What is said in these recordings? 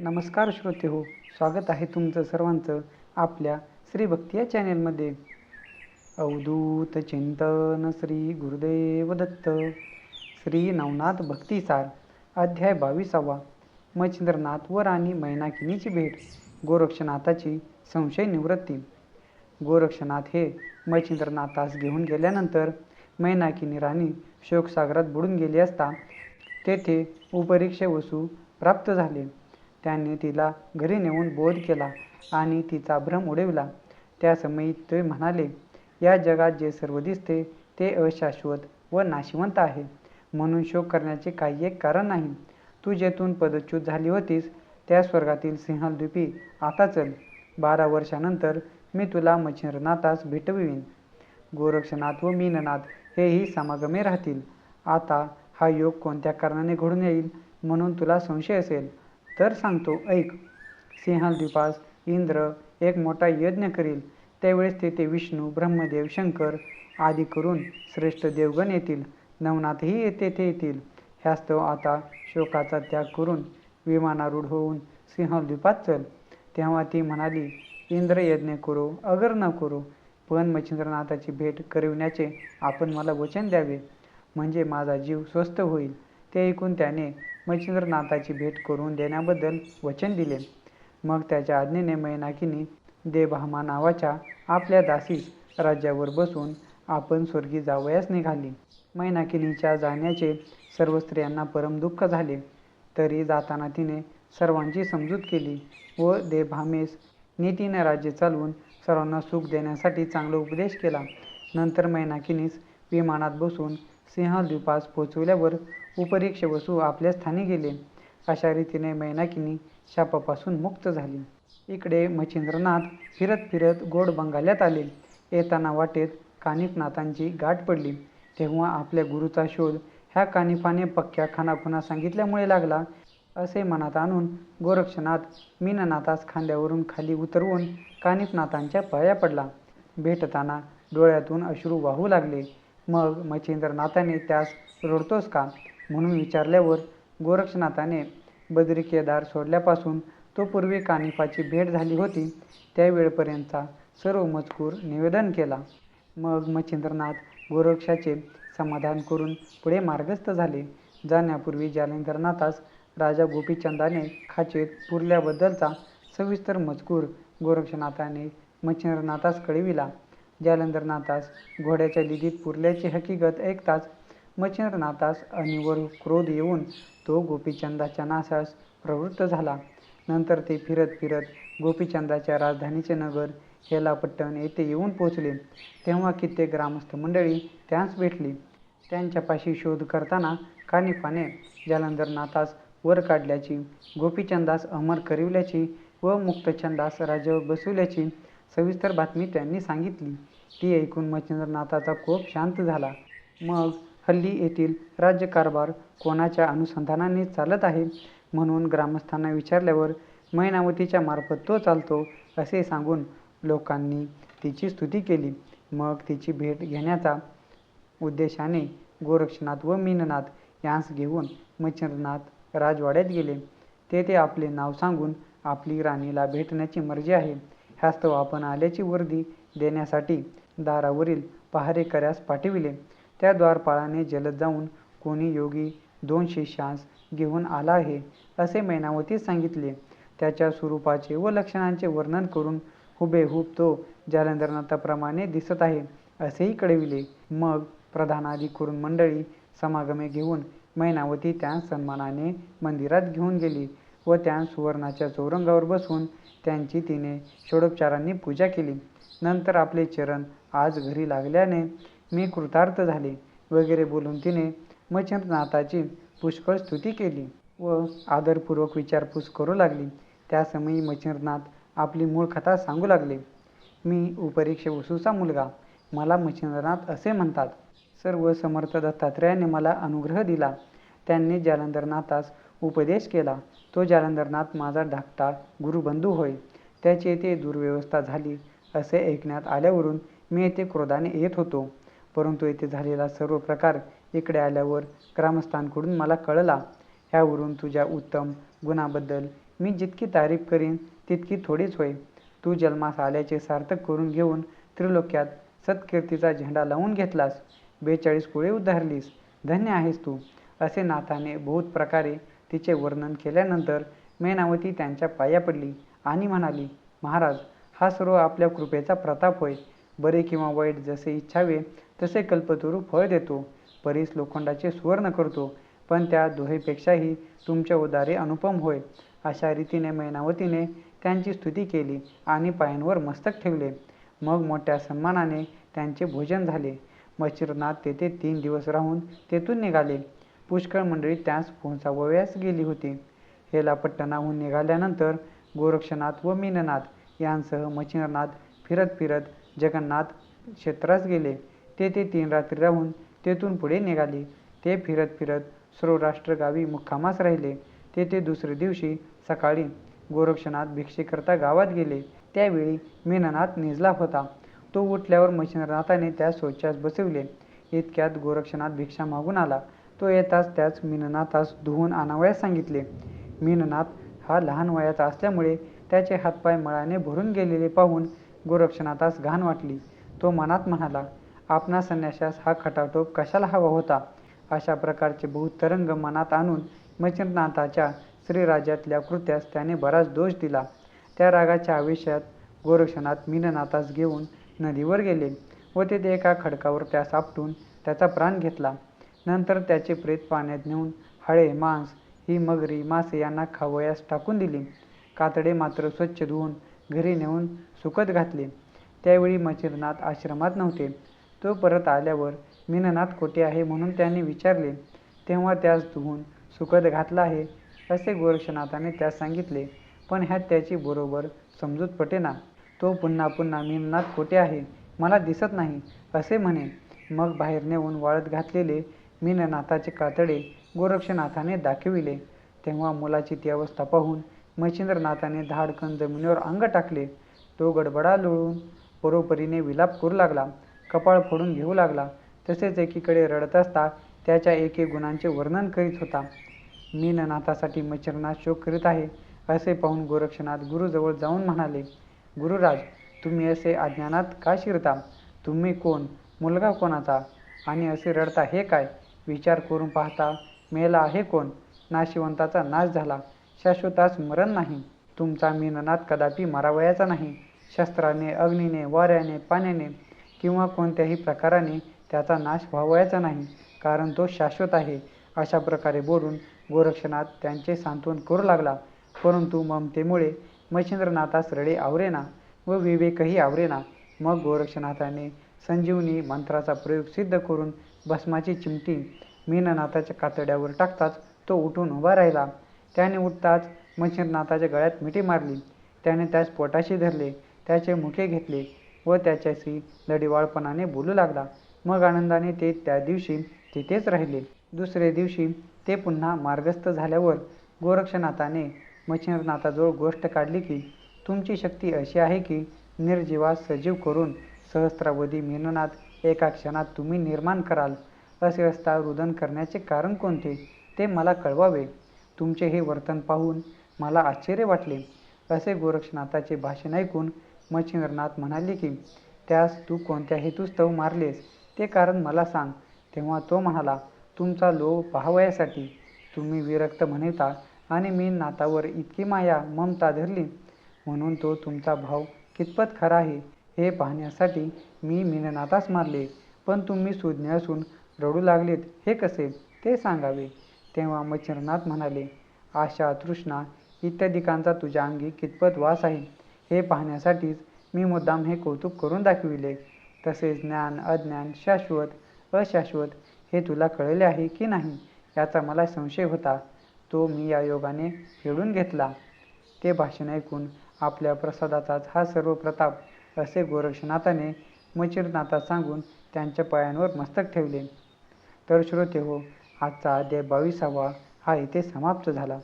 नमस्कार श्रोते हो स्वागत आहे तुमचं सर्वांचं आपल्या श्री भक्ती या चॅनेलमध्ये. अवधूत चिंतन श्री गुरुदेव दत्त श्री नवनाथ भक्तिसार अध्याय बावीसावा मच्छिंद्रनाथ व राणी मैनाकिनीची भेट गोरक्षनाथाची संशय निवृत्ती. गोरक्षनाथ हे मच्छिंद्रनाथास घेऊन गेल्यानंतर मैनाकिनी राणी शोकसागरात बुडून गेली असता तेथे उपरीक्ष वसू प्राप्त झाले. त्याने तिला घरी नेऊन बोध केला आणि तिचा भ्रम उडविला. त्या समयी ते म्हणाले या जगात जे सर्व दिसते ते अशाश्वत व नाशिवंत आहे. म्हणून शोक करण्याचे काही एक कारण नाही. तू जेथून पदच्युत झाली होतीस त्या स्वर्गातील सिंहलद्वीपी आता चल. बारा वर्षानंतर मी तुला मच्छिंद्रनाथास भेटविन. गोरक्षनाथ व मीननाथ हेही समागमे राहतील. आता हा योग कोणत्या कारणाने घडून येईल? म्हणून तुला संशय असेल. तर सांगतो ऐक सिंहद्वीपास इंद्र एक मोठा यज्ञ करील. त्यावेळेस तेथे विष्णू ब्रह्मदेव शंकर आदी करून श्रेष्ठ देवगण येतील. नवनाथही तेथे ते येतील. ह्यास्तव आता शोकाचा त्याग करून विमानारूढ होऊन सिंहद्वीपात चल. तेव्हा ती म्हणाली इंद्र यज्ञ करू अगर न करू पण मच्छिंद्रनाथाची भेट करविण्याचे आपण मला वचन द्यावे. म्हणजे माझा जीव स्वस्थ होईल. ते ऐकून त्याने मच्छिंद्रनाथाची भेट करून देण्याबद्दल वचन दिले. मग त्याच्या आज्ञेने मैनाकिनी देवभामा नावाच्या आपल्या दासीस राज्यावर बसून आपण स्वर्गी जावयास निघाली. मैनाकिनीच्या जाण्याचे सर्व स्त्रियांना परम दुःख झाले. तरी जाताना तिने सर्वांची समजूत केली व देभामेस नीतीने राज्य चालवून सर्वांना सुख देण्यासाठी चांगला उपदेश केला. नंतर मैनाकिनीस विमानात बसून सिंहद्वीपास पोचवल्यावर उपरीक्ष वसू आपल्या स्थानी गेले. अशा रीतीने मैनाकिनी शापापासून मुक्त झाली. इकडे मच्छिंद्रनाथ फिरत फिरत गोड बंगाल्यात आले. येताना वाटेत कानिफनाथांची गाठ पडली. तेव्हा आपल्या गुरुचा शोध ह्या कानिफाने पक्क्या खानाखुना सांगितल्यामुळे लागला. असे मनात आणून गोरक्षनाथ मीननाथास खांद्यावरून खाली उतरवून कानिफनाथांच्या पाया पडला. भेटताना डोळ्यातून अश्रू वाहू लागले. मग मच्छिंद्रनाथाने त्यास रडतोस का? म्हणून विचारल्यावर गोरक्षनाथाने बद्री केदार सोडल्यापासून तो पूर्वी कानिफाची भेट झाली होती त्यावेळपर्यंतचा सर्व मजकूर निवेदन केला. मग मच्छिंद्रनाथ गोरक्षाचे समाधान करून पुढे मार्गस्थ झाले. जाण्यापूर्वी जालंधरनाथास राजा गोपीचंदाने खाचेत पुरल्याबद्दलचा सविस्तर मजकूर गोरक्षनाथाने मच्छिंद्रनाथास कळविला. जालंधरनाथास घोड्याच्या लिदीत पुरल्याची हकीकत ऐकताच मच्छिंद्रनाथास अनिवर क्रोध येऊन तो गोपीचंदाच्या नाशास प्रवृत्त झाला. नंतर ते फिरत फिरत गोपीचंदाच्या राजधानीचे नगर हेलापट्टण येथे येऊन पोचले तेव्हा कित्येक ग्रामस्थ मंडळी त्यांस भेटली. त्यांच्यापाशी शोध करताना कानिफाने जालंधरनाथास वर काढल्याची गोपीचंदास अमर करविल्याची व मुक्तचंदास राजावर बसवल्याची सविस्तर बातमी त्यांनी सांगितली. ती ऐकून मच्छिंद्रनाथाचा कोप शांत झाला. मग हल्ली येथील राज्यकारभार कोणाच्या अनुसंधानाने चालत आहे? म्हणून ग्रामस्थांना विचारल्यावर मैनावतीच्या मार्फत तो चालतो असे सांगून लोकांनी तिची स्तुती केली. मग तिची भेट घेण्याचा उद्देशाने गोरक्षनाथ व मीननाथ यांस घेऊन मच्छिंद्रनाथ राजवाड्यात गेले. तेथे आपले नाव सांगून आपली राणीला भेटण्याची मर्जी आहे. ह्यास्तव आपण आल्याची वर्दी देण्यासाठी दारावरील पहारेकऱ्यास पाठविले. त्या द्वारपाळाने जलद जाऊन कोणी योगी दोन शिष्यांस घेऊन आला आहे असे मैनावतीस सांगितले. त्याच्या स्वरूपाचे व लक्षणांचे वर्णन करून हुबेहूब तो जालंधरनाथाप्रमाणे दिसत आहे असेही कळविले. मग प्रधानाधिकरून मंडळी समागमे घेऊन मैनावती त्या सन्मानाने मंदिरात घेऊन गेली व त्या सुवर्णाच्या चौरंगावर बसवून त्यांची तिने षोडोपचारांनी पूजा केली. नंतर आपले चरण आज घरी लागल्याने मी कृतार्थ झाले वगैरे बोलून तिने मच्छरनाथाची पुष्कळ स्तुती केली व आदरपूर्वक विचारपूस करू लागली. त्या समयी मच्छिंद्रनाथ आपली मूळ कथा सांगू लागले. मी उपरीक्ष वसूचा मुलगा. मला मच्छिंद्रनाथ असे म्हणतात सर्व समर्थ दत्तात्रेयाने मला अनुग्रह दिला. त्यांनी जालंधरनाथास उपदेश केला. तो जालंधरनाथ माझा धाकटा गुरुबंधू होय. त्याची येथे दुर्व्यवस्था झाली असे ऐकण्यात आल्यावरून मी येथे क्रोधाने येत होतो. परंतु येथे झालेला सर्व प्रकार इकडे आल्यावर ग्रामस्थांकडून मला कळला ह्यावरून तुझ्या उत्तम गुणाबद्दल मी जितकी तारीफ करीन तितकी थोडीच होय. तू जन्मास आल्याचे सार्थक करून घेऊन त्रिलोक्यात सत्कीर्तीचा झेंडा लावून घेतलास. बेचाळीस कुळे उद्धारलीस धन्य आहेस तू. असे नाथाने बहुत प्रकारे तिचे वर्णन केल्यानंतर मेनावती त्यांच्या पाया पडली आणि म्हणाली महाराज हा सर्व आपल्या कृपेचा प्रताप होय. बरे किंवा वाईट जसे इच्छावे तसे कल्पतरू फळ देतो. परीस लोखंडाचे सुवर्ण करतो पण त्या दोहेपेक्षाही तुमचे उदारे अनुपम होय. अशा रीतीने मैनावतीने त्यांची स्तुती केली आणि पायांवर मस्तक ठेवले. मग मोठ्या सन्मानाने त्यांचे भोजन झाले. मच्छिरनाथ तेथे तीन दिवस राहून तेथून निघाले. पुष्कळ मंडळी त्यास पोहोचावयास गेली होती. हेलापट्टणाहून निघाल्यानंतर गोरक्षनाथ व मीननाथ यांसह मच्छिंद्रनाथ फिरत फिरत जगन्नाथ क्षेत्रास गेले. तेथे तीन रात्री राहून तेथून पुढे निघाले. ते फिरत फिरत सर्व गावी मुक्कामास राहिले. तेथे दुसरे दिवशी सकाळी गोरक्षनाथ भिक्षेकरता गावात गेले. त्यावेळी मीननाथ निजला होता. तो उठल्यावर मच्छिंद्रनाथाने त्यास शौचास बसविले. इतक्यात गोरक्षनाथ भिक्षा मागून आला. तो येताच त्याच मीननाथास धुवून आणावयास सांगितले. मीननाथ हा लहान वयाचा असल्यामुळे त्याचे हातपाय मळाने भरून गेलेले पाहून गोरक्षनाथास घाण वाटली. तो मनात म्हणाला आपणा संन्याशास हा खटाटोप कशाला हवा होता? अशा प्रकारचे बहुतरंग मनात आणून मच्छिंद्रनाथाच्या श्रीराज्यातल्या कृत्यास त्याने बराच दोष दिला. त्या रागाच्या आयुष्यात गोरक्षनाथ मीननाथास घेऊन नदीवर गेले व तेथे एका खडकावर त्यास आपटून त्याचा प्राण घेतला. नंतर त्याचे प्रेत पाण्यात नेऊन हळे मांस ही मगरी मासे यांना खावयास टाकून दिली. कातडे मात्र स्वच्छ धुवून घरी नेऊन सुकत घातले. त्यावेळी मच्छिरनाथ आश्रमात नव्हते. तो परत आल्यावर मीननाथ कोठे आहे म्हणून त्याने विचारले. तेव्हा त्यास धुवून सुकत घातला आहे असे गोरक्षनाथाने त्यास सांगितले. पण ह्यात त्याची बरोबर समजूत पटेना. तो पुन्हा पुन्हा मीननाथ कोठे आहे? मला दिसत नाही असे म्हणे. मग बाहेर नेऊन वाळत घातलेले मीननाथाचे कातडे गोरक्षनाथाने दाखविले. तेव्हा मुलाची ती अवस्था पाहून मच्छिंद्रनाथाने धाडकन जमिनीवर अंग टाकले. तो गडबडा लोळून परोपरीने विलाप करू लागला. कपाळ फोडून घेऊ लागला. तसेच एकीकडे रडत असता त्याच्या एके गुणांचे वर्णन करीत होता. मीननाथासाठी मच्छिंद्रनाथ शोक करीत आहे असे पाहून गोरक्षनाथ गुरुजवळ जाऊन म्हणाले. गुरुराज तुम्ही असे अज्ञानात का शिरता? तुम्ही कोण? मुलगा कोणाचा? आणि असे रडता हे काय? विचार करून पाहता मेला आहे कोण? नाशिवंताचा नाश झाला. शाश्वतास मरण नाही. तुमचा मीननाथ कदापि मरावयाचा नाही. शस्त्राने अग्नीने वाऱ्याने पाण्याने किंवा कोणत्याही प्रकाराने त्याचा नाश व्हावयाचा नाही कारण तो शाश्वत आहे. अशा प्रकारे बोलून गोरक्षनाथ त्यांचे सांत्वन करू लागला. परंतु ममतेमुळे मच्छिंद्रनाथास रडे आवरेना व विवेकही आवरेना. मग गोरक्षनाथाने संजीवनी मंत्राचा प्रयोग सिद्ध करून भस्माची चिमटी मीननाथाच्या कातड्यावर टाकताच तो उठून उभा राहिला. त्याने उठताच मच्छिंद्रनाथाच्या गळ्यात मिठी मारली. त्याने त्यास पोटाशी धरले त्याचे मुखे घेतले व त्याच्याशी लढीवाळपणाने बोलू लागला. मग आनंदाने ते त्या दिवशी तिथेच राहिले. दुसरे दिवशी ते पुन्हा मार्गस्थ झाल्यावर गोरक्षनाथाने मच्छिंद्रनाथाजवळ गोष्ट काढली की तुमची शक्ती अशी आहे की निर्जीवास सजीव करून सहस्रावधी मीननाथ एका क्षणात तुम्ही निर्माण कराल. असे असता रुदन करण्याचे कारण कोणते? ते मला कळवावे. तुमचे हे वर्तन पाहून मला आश्चर्य वाटले. असे गोरक्षनाथाचे भाषण ऐकून मच्छिंद्रनाथ म्हणाले की त्यास तू कोणत्या हेतुस्तव मारलेस? ते कारण मला सांग. तेव्हा तो म्हणाला तुमचा लोभ पाहावयासाठी. तुम्ही विरक्त म्हणता आणि मी नातावर इतकी माया ममता धरली. म्हणून तो तुमचा भाव कितपत खरा आहे हे पाहण्यासाठी मी मीननाथास मारले. पण तुम्ही सुज्ञ असून रडू लागलेत हे कसे? ते सांगावे. तेव्हा मच्छिरनाथ म्हणाले आशा तृष्णा इत्यादिकांचा तुझ्या अंगी कितपत वास आहे हे पाहण्यासाठीच मी मुद्दाम हे कौतुक करून दाखविले. तसेच ज्ञान अज्ञान शाश्वत अशाश्वत हे तुला कळले आहे की नाही याचा मला संशय होता. तो मी या योगाने फेडून घेतला. ते भाषण ऐकून आपल्या प्रसादाचाच हा सर्व प्रताप असे गोरक्षनाथाने मचिरनाथा सांगून त्यांच्या पायांवर मस्तक ठेवले. तर श्रोते हो आजचा अध्याय बावीसावा हा इथे समाप्त झाला.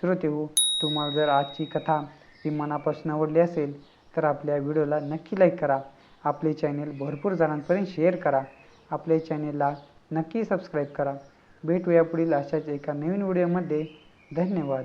श्रोतेहो तुम्हाला जर आजची कथा ही मनापासून आवडली असेल तर आपल्या व्हिडिओला नक्की लाईक करा. आपले चॅनेल भरपूर जणांपर्यंत शेअर करा. आपल्या चॅनेलला नक्की सबस्क्राईब करा. भेटूया पुढील अशाच एका नवीन व्हिडिओमध्ये. धन्यवाद.